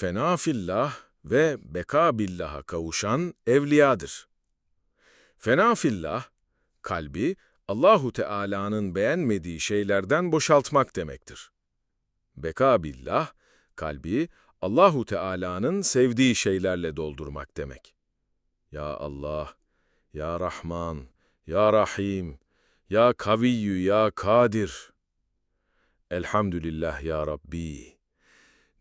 fena fillah ve beka billaha kavuşan evliyadır. Fena fillah, kalbi Allahu Teala'nın beğenmediği şeylerden boşaltmak demektir. Beka billah, kalbi Allahu Teala'nın sevdiği şeylerle doldurmak demek. Ya Allah, Ya Rahman, Ya Rahim, Ya Kaviyyü, Ya Kadir. Elhamdülillah Ya Rabbi.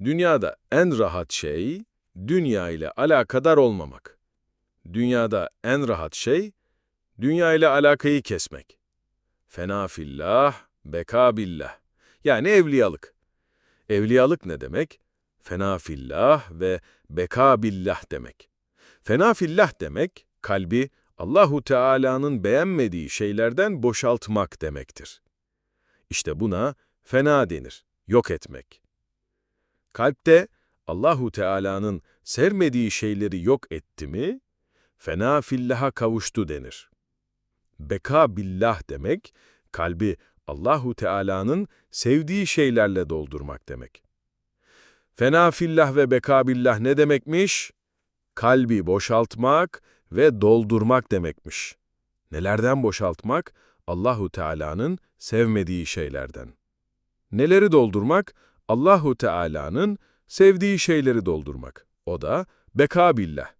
Dünyada en rahat şey, dünya ile alakadar olmamak. Dünyada en rahat şey, dünya ile alakayı kesmek. Fena fillah, beka billah. Yani evliyalık. Evliyalık ne demek? Fena fillah ve beka billah demek. Fena fillah demek, kalbi Allahu Teala'nın beğenmediği şeylerden boşaltmak demektir. İşte buna fena denir, yok etmek. Kalpte Allahu Teala'nın sevmediği şeyleri yok etti mi, fena fillaha kavuştu denir. Beka billah demek, kalbi Allahu Teala'nın sevdiği şeylerle doldurmak demek. Fena fillah ve beka billah ne demekmiş? Kalbi boşaltmak ve doldurmak demekmiş. Nelerden boşaltmak? Allahu Teala'nın sevmediği şeylerden. Neleri doldurmak? Allahu Teala'nın sevdiği şeyleri doldurmak. O da beka billah.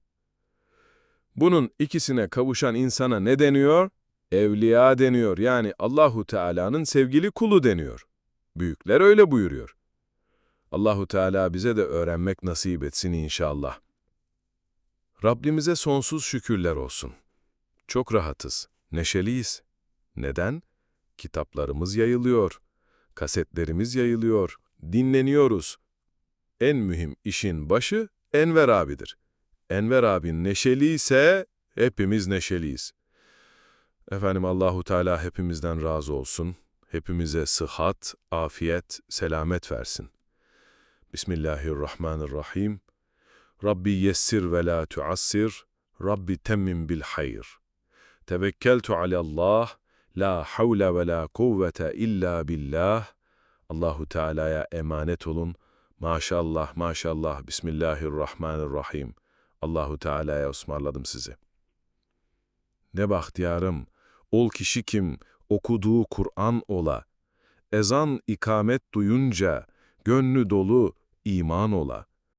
Bunun ikisine kavuşan insana ne deniyor? Evliya deniyor. Yani Allahu Teala'nın sevgili kulu deniyor. Büyükler öyle buyuruyor. Allahu Teala bize de öğrenmek nasip etsin inşallah. Rabbimize sonsuz şükürler olsun. Çok rahatız, neşeliyiz. Neden? Kitaplarımız yayılıyor, kasetlerimiz yayılıyor, dinleniyoruz. En mühim işin başı Enver abidir. Enver abin neşeliyse hepimiz neşeliyiz. Efendim Allahu Teala hepimizden razı olsun. Hepimize sıhhat, afiyet, selamet versin. Bismillahirrahmanirrahim. Rabbi yessir ve la tuassir. Rabbi temmim bil hayr. Tevekkeltu alallah. La havle ve la kuvvete illa billah. Allahu Teala'ya emanet olun. Maşallah, maşallah. Bismillahirrahmanirrahim. Allahu Teala'ya ısmarladım sizi. Ne bahtiyarım, ol kişi kim, okuduğu Kur'an ola. Ezan ikamet duyunca, gönlü dolu iman ola.